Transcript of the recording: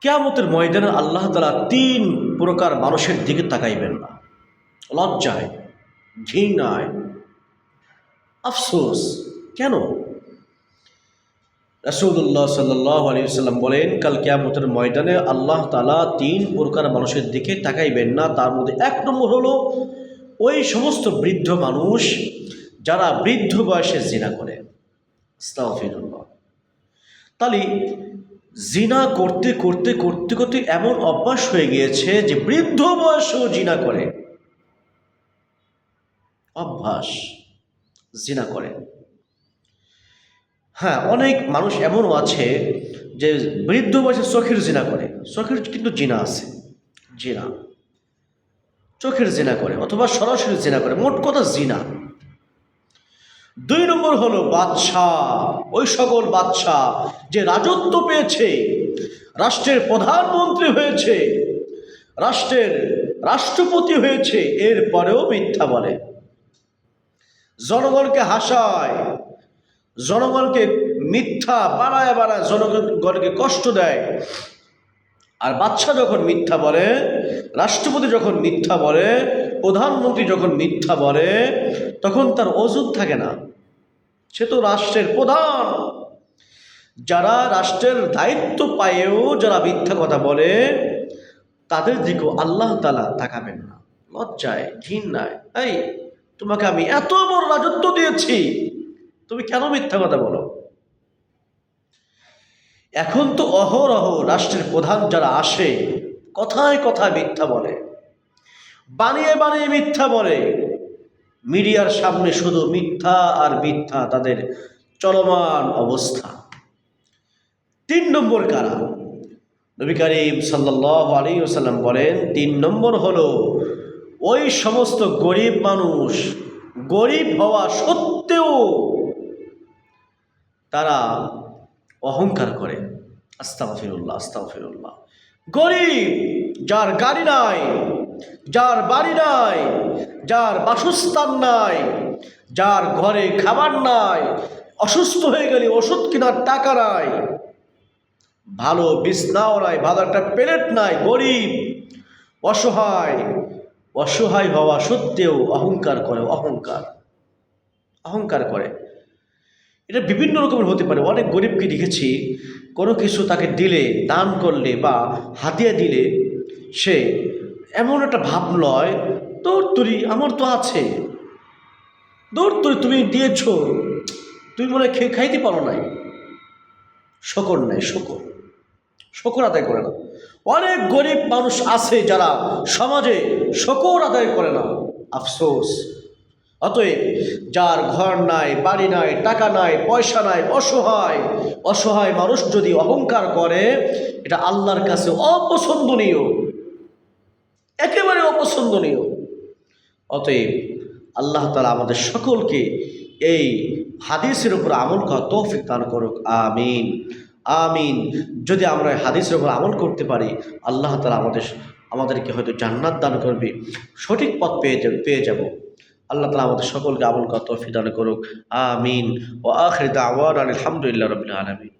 কেয়ামতের ময়দানে আল্লাহ তালা তিন প্রকার মানুষের দিকে তাকাইবেন না। লজ্জায়, ঘৃণায়, আফসোস। কেন? রসুল্লাহ সাল্লাহ আলী সাল্লাম বলেন, কাল কেয়ামতের ময়দানে আল্লাহ তালা তিন প্রকার মানুষের দিকে তাকাইবেন না। তার মধ্যে এক নম্বর হলো, ওই সমস্ত বৃদ্ধ মানুষ যারা বৃদ্ধ বয়সে জিনা করে। আস্তাগফিরুল্লাহ। তাহলে জিনা করতে করতে করতে করতে এমন অভ্যাস হয়ে গিয়েছে যে বৃদ্ধ বয়সেও জিনা করে। অভ্যাস, জিনা করে। হ্যাঁ অনেক মানুষ এমনও আছে যে বৃদ্ধ বয়সে চোখের জিনা করে। চোখের কিন্তু জিনা আছে, জিনা। চোখের জিনা করে অথবা সরাসরি জিনা করে, মোট কথা জিনা। দুই নম্বর হলো বাদশা ওই সকল বাদশা যে রাজত্ব পেয়েছে, রাষ্ট্রের প্রধানমন্ত্রী হয়েছে, রাষ্ট্রের রাষ্ট্রপতি হয়েছে, এরপরেও মিথ্যা বলে। জনগণকে হাসায়, জনগণকে মিথ্যা বাড়ায় বাড়ায় জনগণকে কষ্ট দেয়। আর বাচ্চা যখন মিথ্যা বলে, রাষ্ট্রপতি যখন মিথ্যা বলে প্রধানমন্ত্রী যখন মিথ্যা বলে, তখন তার ওজুদ থাকে না। সে তো রাষ্ট্রের প্রধান। যারা রাষ্ট্রের দায়িত্ব পায়েও যারা মিথ্যা কথা বলে, তাদের দিকেও আল্লাহ তালা তাকাবেন না। লজ্জায়, ঘৃণায়, এই, তোমাকে আমি এত বড় রাজত্ব দিয়েছি, তুমি কেন মিথ্যা কথা বলো? এখন তো অহরহ রাষ্ট্রের প্রধান যারা আসে, কথায় কথায় মিথ্যা বলে। বানিয়ে বানিয়ে মিথ্যা বলে। মিডিয়ার সামনে শুধু মিথ্যা আর মিথ্যা তাদের চলমান অবস্থা। তিন নম্বর কারা? নবী করিম সাল্লাহ আলী ওসাল্লাম বলেন, তিন নম্বর হলো ওই সমস্ত গরিব মানুষ, গরিব হওয়া সত্ত্বেও তারা অহংকার করে। আস্তাফিরুল্লাহ আস্তাফিরুল্লাহ গরিব যার গাড়ি নাই যার বাড়ি নাই, যার বাসস্থান নাই, যার ঘরে খাবার নাই, অসুস্থ হয়ে গেলে ওষুধ কেনার টাকা নাই। ভালো বিছনাও নাই, ভালো একটা প্লেট নাই, গরিব, অসহায় অসহায় হওয়া সত্ত্বেও অহংকার করে, অহংকার অহংকার করে। এটা বিভিন্ন রকমের হতে পারে। অনেক গরিবকে দেখেছি, কোনো কিছু তাকে দিলে, দান করলে বা হাতিয়ে দিলে, সে এমন একটা ভাব লয় তোর তুরি আমার তো আছে। দৌড় তুই তুমি দিয়েছ। তুমি মনে খেয়ে খাইতে পারো নাই। শকর নাই, শকর। শকর আদায় করে না। অনেক গরিব মানুষ আছে যারা সমাজে শকর আদায় করে না। আফসোস। অতএব যার ঘর নাই, বাড়ি নাই, টাকা নাই, পয়সা নাই, অসহায় অসহায় মানুষ যদি অহংকার করে, এটা আল্লাহর কাছে অপছন্দনীয়। একেবারে অপছন্দনীয়। অতএব আল্লাহ তালা আমাদের সকলকে এই হাদিসের উপর আমল করা তৌফিক দান করুক। আমিন। আমিন। যদি আমরা হাদিসের উপর আমল করতে পারি, আল্লাহ তালা আমাদের আমাদেরকে হয়তো জান্নাত দান করবে। সঠিক পথ পেয়ে যাব পেয়ে যাব। আল্লাহ তালা আমাদের সকলকে আমল করা তৌফিক দান করুক। আমিন। ও আখরিদা আওয়ার আলহামদুলিল্লাহ রবিল আলমিন।